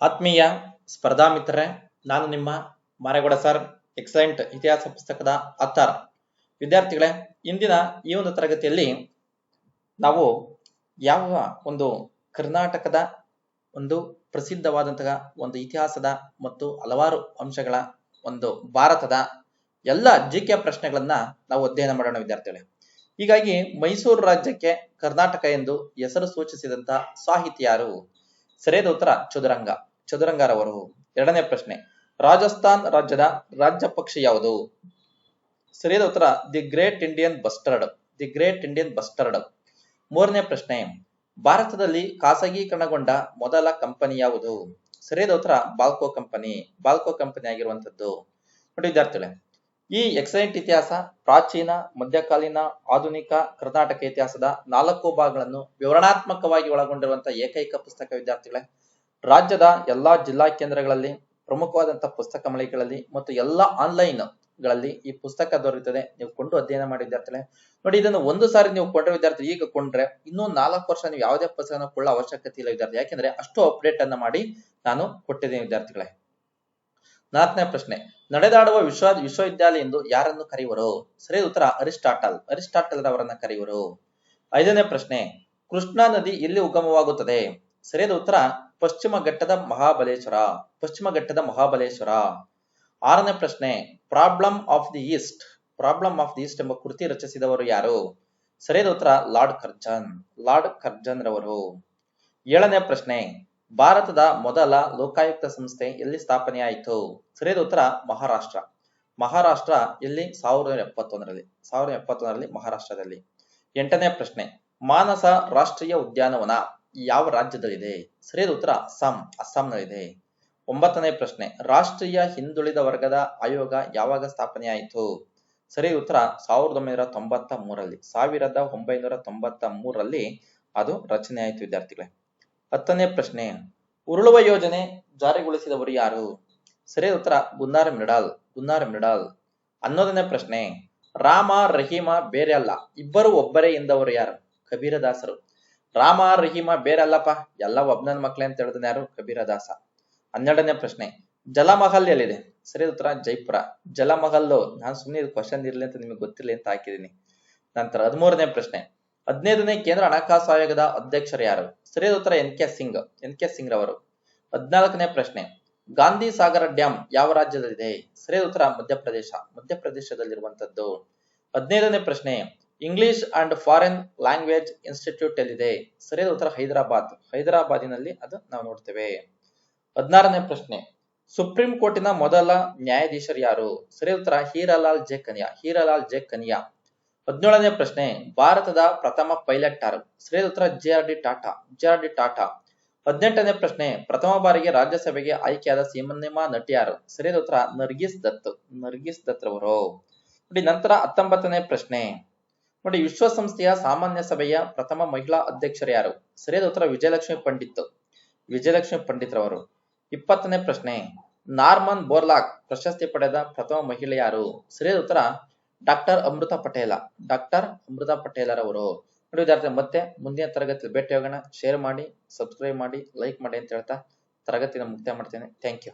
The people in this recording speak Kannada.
ಆತ್ಮೀಯ ಸ್ಪರ್ಧಾ ಮಿತ್ರರೇ, ನಾನು ನಿಮ್ಮ ಮಾರೇಗೌಡ ಸರ್, ಎಕ್ಸಲೆಂಟ್ ಇತಿಹಾಸ ಪುಸ್ತಕದ ಅತ್ತಾರ ವಿದ್ಯಾರ್ಥಿಗಳೇ, ಇಂದಿನ ಈ ಒಂದು ತರಗತಿಯಲ್ಲಿ ನಾವು ಯಾವ ಒಂದು ಕರ್ನಾಟಕದ ಒಂದು ಪ್ರಸಿದ್ಧವಾದಂತಹ ಒಂದು ಇತಿಹಾಸದ ಮತ್ತು ಹಲವಾರು ಅಂಶಗಳ ಒಂದು ಭಾರತದ ಎಲ್ಲ ಜಿ ಕೆ ಪ್ರಶ್ನೆಗಳನ್ನ ನಾವು ಅಧ್ಯಯನ ಮಾಡೋಣ ವಿದ್ಯಾರ್ಥಿಗಳೇ. ಹೀಗಾಗಿ ಮೈಸೂರು ರಾಜ್ಯಕ್ಕೆ ಕರ್ನಾಟಕ ಎಂದು ಹೆಸರು ಸೂಚಿಸಿದಂತಹ ಸಾಹಿತಿ ಯಾರು? ಸರಿಯಾದ ಉತ್ತರ, ಚದುರಂಗ. ಚದುರಂಗರವರು. ಎರಡನೇ ಪ್ರಶ್ನೆ, ರಾಜಸ್ಥಾನ್ ರಾಜ್ಯದ ರಾಜ್ಯ ಪಕ್ಷಿ ಯಾವುದು? ಸರಿಯಾದ ಉತ್ತರ, the great Indian bustard. The great Indian bustard. ಮೂರನೇ ಪ್ರಶ್ನೆ, ಭಾರತದಲ್ಲಿ ಖಾಸಗೀಕರಣಗೊಂಡ ಮೊದಲ ಕಂಪನಿ ಯಾವುದು? ಸರಿಯಾದ ಉತ್ತರ, ಬಾಲ್ಕೋ ಕಂಪನಿ. ಬಾಲ್ಕೋ ಕಂಪನಿ ಆಗಿರುವಂತದ್ದು ನೋಡಿ ವಿದ್ಯಾರ್ಥಿಗಳೇ, ಈ ಎಕ್ಸಲೆಂಟ್ ಇತಿಹಾಸ, ಪ್ರಾಚೀನ, ಮಧ್ಯಕಾಲೀನ, ಆಧುನಿಕ, ಕರ್ನಾಟಕ ಇತಿಹಾಸದ ನಾಲ್ಕು ಭಾಗಗಳನ್ನು ವಿವರಣಾತ್ಮಕವಾಗಿ ಒಳಗೊಂಡಿರುವಂತಹ ಏಕೈಕ ಪುಸ್ತಕ ವಿದ್ಯಾರ್ಥಿಗಳೇ ರಾಜ್ಯದ ಎಲ್ಲಾ ಜಿಲ್ಲಾ ಕೇಂದ್ರಗಳಲ್ಲಿ ಪ್ರಮುಖವಾದಂತಹ ಪುಸ್ತಕ ಮಳಿಗೆಗಳಲ್ಲಿ ಮತ್ತು ಎಲ್ಲಾ ಆನ್ಲೈನ್ಗಳಲ್ಲಿ ಈ ಪುಸ್ತಕ ದೊರೆಯುತ್ತದೆ. ನೀವು ಕೊಂಡು ಅಧ್ಯಯನ ಮಾಡಿ ವಿದ್ಯಾರ್ಥಿಗಳೇ. ನೋಡಿ, ಇದನ್ನು ಒಂದು ಸಾರಿ ನೀವು ಕೊಂಡ್ರೆ ವಿದ್ಯಾರ್ಥಿ ಈಗ ಕೊಂಡ್ರೆ ಇನ್ನೂ ನಾಲ್ಕು ವರ್ಷ ನೀವು ಯಾವುದೇ ಪುಸ್ತಕ ಕೊಳ್ಳೋ ಅವಶ್ಯಕತೆ ಇಲ್ಲ ವಿದ್ಯಾರ್ಥಿ. ಯಾಕೆಂದ್ರೆ ಅಷ್ಟು ಅಪ್ಡೇಟ್ ಅನ್ನ ಮಾಡಿ ನಾನು ಕೊಟ್ಟಿದ್ದೇನೆ ವಿದ್ಯಾರ್ಥಿಗಳೇ. ನಾಲ್ಕನೇ ಪ್ರಶ್ನೆ. ನಡೆದಾಡುವ ವಿಶ್ವ ವಿಶ್ವವಿದ್ಯಾಲಯ ಎಂದು ಯಾರನ್ನು ಕರೆಯುವರು? ಸರಿ ಉತ್ತರ ಅರಿಸ್ಟಾಟಲ್. ಅರಿಸ್ಟಾಟಲ್ ರವರನ್ನ ಕರೆಯುವರು. ಐದನೇ ಪ್ರಶ್ನೆ. ಕೃಷ್ಣಾ ನದಿ ಎಲ್ಲಿ ಉಗಮವಾಗುತ್ತದೆ? ಸರಿಯಾದ ಉತ್ತರ ಪಶ್ಚಿಮ ಘಟ್ಟದ ಮಹಾಬಲೇಶ್ವರ, ಪಶ್ಚಿಮ ಘಟ್ಟದ ಮಹಾಬಲೇಶ್ವರ. ಆರನೇ ಪ್ರಶ್ನೆ, problem of the east. Problem of the east ಎಂಬ ಕೃತಿ ರಚಿಸಿದವರು ಯಾರು? ಸರಿಯಾದ ಉತ್ತರ ಲಾರ್ಡ್ ಕರ್ಜನ್. ಲಾರ್ಡ್ ಕರ್ಜನ್ ರವರು. ಏಳನೇ ಪ್ರಶ್ನೆ, ಭಾರತದ ಮೊದಲ ಲೋಕಾಯುಕ್ತ ಸಂಸ್ಥೆ ಎಲ್ಲಿ ಸ್ಥಾಪನೆಯಾಯಿತು? ಸರಿಯಾದ ಉತ್ತರ ಮಹಾರಾಷ್ಟ್ರ. ಮಹಾರಾಷ್ಟ್ರ ಇಲ್ಲಿ ಸಾವಿರದ ಎಪ್ಪತ್ತೊಂದರಲ್ಲಿ. ಸಾವಿರದ ಎಪ್ಪತ್ತೊಂದರಲ್ಲಿ ಮಹಾರಾಷ್ಟ್ರದಲ್ಲಿ. ಎಂಟನೇ ಪ್ರಶ್ನೆ, ಮಾನಸ ರಾಷ್ಟ್ರೀಯ ಉದ್ಯಾನವನ. ಯಾವ ರಾಜ್ಯದಲ್ಲಿದೆ? ಸರಿಯಾದ ಉತ್ತರ, ಅಸ್ಸಾಂ. ಅಸ್ಸಾಂನಲ್ಲಿದೆ. ಒಂಬತ್ತನೇ ಪ್ರಶ್ನೆ, ರಾಷ್ಟ್ರೀಯ ಹಿಂದುಳಿದ ವರ್ಗದ ಆಯೋಗ ಯಾವಾಗ ಸ್ಥಾಪನೆಯಾಯಿತು ಸರಿ ಉತ್ತರ, ಸಾವಿರದ ಒಂಬೈನೂರ ತೊಂಬತ್ತ ಮೂರಲ್ಲಿ ಸಾವಿರದ ಒಂಬೈನೂರ ತೊಂಬತ್ತ ಮೂರಲ್ಲಿ ಅದು ರಚನೆಯಾಯಿತು ವಿದ್ಯಾರ್ಥಿಗಳೇ. ಹತ್ತನೇ ಪ್ರಶ್ನೆ, ಉರುಳುವ ಯೋಜನೆ ಜಾರಿಗೊಳಿಸಿದವರು ಯಾರು? ಸರಿಯಾದ ಉತ್ತರ ಗುನ್ನಾರ ಮಿಡಾಲ್ ಗುನ್ನಾರ ಮಿಡಾಲ್ ಹನ್ನೊಂದನೇ ಪ್ರಶ್ನೆ, ರಾಮ, ರಹೀಮ ಬೇರೆ ಅಲ್ಲ. ಇಬ್ಬರು ಒಬ್ಬರೇ ಎಂದವರು ಯಾರು? ಕಬೀರದಾಸರು. ರಾಮ, ರಹೀಮ, ಬೇರಲ್ಲಪ್ಪ, ಎಲ್ಲ ಒಬ್ನನ್ ಮಕ್ಳೆ ಅಂತ ಹೇಳಿದ್ರೆ ಯಾರು? ಕಬೀರದಾಸ. ಹನ್ನೆರಡನೇ ಪ್ರಶ್ನೆ. ಜಲಮಹಲ್ ಎಲ್ಲಿದೆ? ಸರಿ ಉತ್ತರ, ಜೈಪುರ. ಜಲಮಹಲ್ಲು, ನಾನು ಸುಮ್ಮನೆ ಕ್ವಶನ್ ಇರ್ಲಿ ಅಂತ ನಿಮಗೆ ಗೊತ್ತಿರಲಿ ಅಂತ ಹಾಕಿದೀನಿ ನಂತರ ಹದಿಮೂರನೇ ಪ್ರಶ್ನೆ. ಹದಿನೈದನೇ ಕೇಂದ್ರ ಹಣಕಾಸು ಆಯೋಗದ ಅಧ್ಯಕ್ಷರು ಯಾರು? ಸರಿಯಾದ ಉತ್ತರ, N K Singh. N K Singh ರವರು. ಹದಿನಾಲ್ಕನೇ ಪ್ರಶ್ನೆ. ಗಾಂಧಿ ಸಾಗರ ಡ್ಯಾಮ್ ಯಾವ ರಾಜ್ಯದಲ್ಲಿದೆ? ಸರಿಯಾದ ಉತ್ತರ, ಮಧ್ಯಪ್ರದೇಶ. ಮಧ್ಯಪ್ರದೇಶದಲ್ಲಿರುವಂತದ್ದು. ಹದಿನೈದನೇ ಪ್ರಶ್ನೆ. English and foreign language institute ಎಲ್ಲಿದೆ ಸರಿಯಾದ ಉತ್ತರ ಹೈದರಾಬಾದ್. ಹೈದರಾಬಾದಿನಲ್ಲಿ ಅದು ನಾವು ನೋಡ್ತೇವೆ. ಹದಿನಾರನೇ ಪ್ರಶ್ನೆ. ಸುಪ್ರೀಂ ಕೋರ್ಟಿನ ಮೊದಲ ನ್ಯಾಯಾಧೀಶರು ಯಾರು? ಸರಿಯಾದ ಉತ್ತರ ಹೀರಾಲಾಲ್ ಜೆ ಕನಿಯಾ. ಹೀರಾಲಾಲ್ ಜೆ ಕನಿಯಾ. ಹದಿನೇಳನೇ ಪ್ರಶ್ನೆ. ಭಾರತದ ಪ್ರಥಮ ಪೈಲಟ್ ಟಾರ್ ಸರಿಯಾದ ಉತ್ತರ J R D Tata. J R D Tata. ಹದಿನೆಂಟನೇ ಪ್ರಶ್ನೆ. ಪ್ರಥಮ ಬಾರಿಗೆ ರಾಜ್ಯಸಭೆಗೆ ಆಯ್ಕೆಯಾದ ಸಿನಿಮಾ ನಟಿ ಯಾರು? ಸರಿಯಾದ ಉತ್ತರ ನರ್ಗಿಸ್ ದತ್. ನರ್ಗಿಸ್ ದತ್ ರವರು. ನೋಡಿ, ನಂತರ ಹತ್ತೊಂಬತ್ತನೇ ಪ್ರಶ್ನೆ. ನೋಡಿ, ವಿಶ್ವಸಂಸ್ಥೆಯ ಸಾಮಾನ್ಯ ಸಭೆಯ ಪ್ರಥಮ ಮಹಿಳಾ ಅಧ್ಯಕ್ಷರು ಯಾರು? ಸರಿಯಾದ ಉತ್ತರ ವಿಜಯಲಕ್ಷ್ಮಿ ಪಂಡಿತ್. ವಿಜಯಲಕ್ಷ್ಮಿ ಪಂಡಿತ್ ರವರು. ಇಪ್ಪತ್ತನೇ ಪ್ರಶ್ನೆ. ನಾರ್ಮನ್ ಬೋರ್ಲಾಕ್ ಪ್ರಶಸ್ತಿ ಪಡೆದ ಪ್ರಥಮ ಮಹಿಳೆ ಯಾರು? ಸರಿಯಾದ ಉತ್ತರ ಡಾಕ್ಟರ್ ಅಮೃತ ಪಟೇಲ. ಡಾಕ್ಟರ್ ಅಮೃತ ಪಟೇಲರವರು ನೋಡಿ ವಿದ್ಯಾರ್ಥಿ ಮತ್ತೆ ಮುಂದಿನ ತರಗತಿ ಭೇಟಿ ಹೋಗೋಣ ಶೇರ್ ಮಾಡಿ ಸಬ್ಸ್ಕ್ರೈಬ್ ಮಾಡಿ ಲೈಕ್ ಮಾಡಿ ಅಂತ ಹೇಳ್ತಾ ತರಗತಿನ ಮುಕ್ತಾಯ ಮಾಡ್ತೇನೆ. Thank you